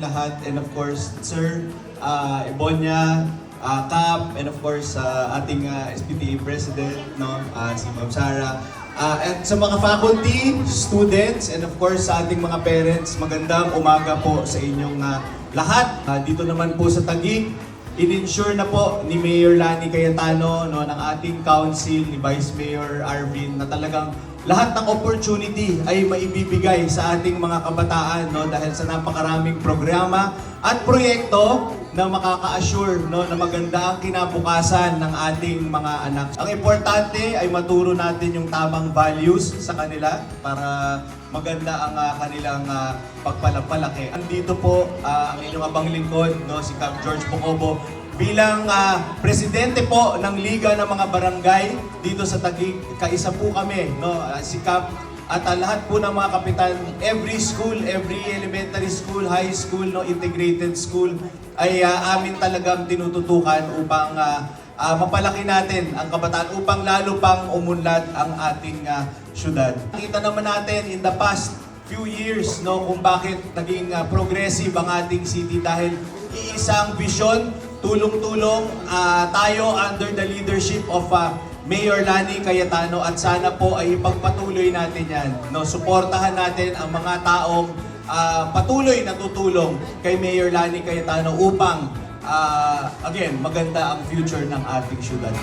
lahat. And of course, Sir uh, Ebonya, uh, Cap, and of course, uh, ating uh, SPTA President, no, uh, si Ma'am Sara. Uh, at sa mga faculty, students, and of course sa ating mga parents, magandang umaga po sa inyong uh, lahat. Uh, dito naman po sa Taguig, in-ensure na po ni Mayor Lani Cayetano, no, ng ating council, ni Vice Mayor Arvin, na talagang lahat ng opportunity ay maibibigay sa ating mga kabataan no dahil sa napakaraming programa at proyekto na makaka-assure no na maganda ang kinabukasan ng ating mga anak. Ang importante ay maturo natin yung tamang values sa kanila para maganda ang ah, kanilang uh, pagpalapalaki. Andito po ah, ang inyong abang lingkod no si Cap George Pocobo bilang ah, presidente po ng Liga ng mga Barangay dito sa Taguig, kaisa po kami, no? Ah, si Cap at ah, lahat po ng mga kapitan, every school, every elementary school, high school, no, integrated school ay ah, amin talagang tinututukan upang ah, ah, mapalaki natin ang kabataan upang lalo pang umunlad ang ating ah, syudad. Kita naman natin in the past few years no kung bakit naging ah, progressive ang ating city dahil iisang vision tulong-tulong ah, tayo under the leadership of ah, Mayor Lani Cayetano at sana po ay ipagpatuloy natin yan. No, suportahan natin ang mga taong ah, patuloy na tutulong kay Mayor Lani Cayetano upang ah, again maganda ang future ng ating syudad.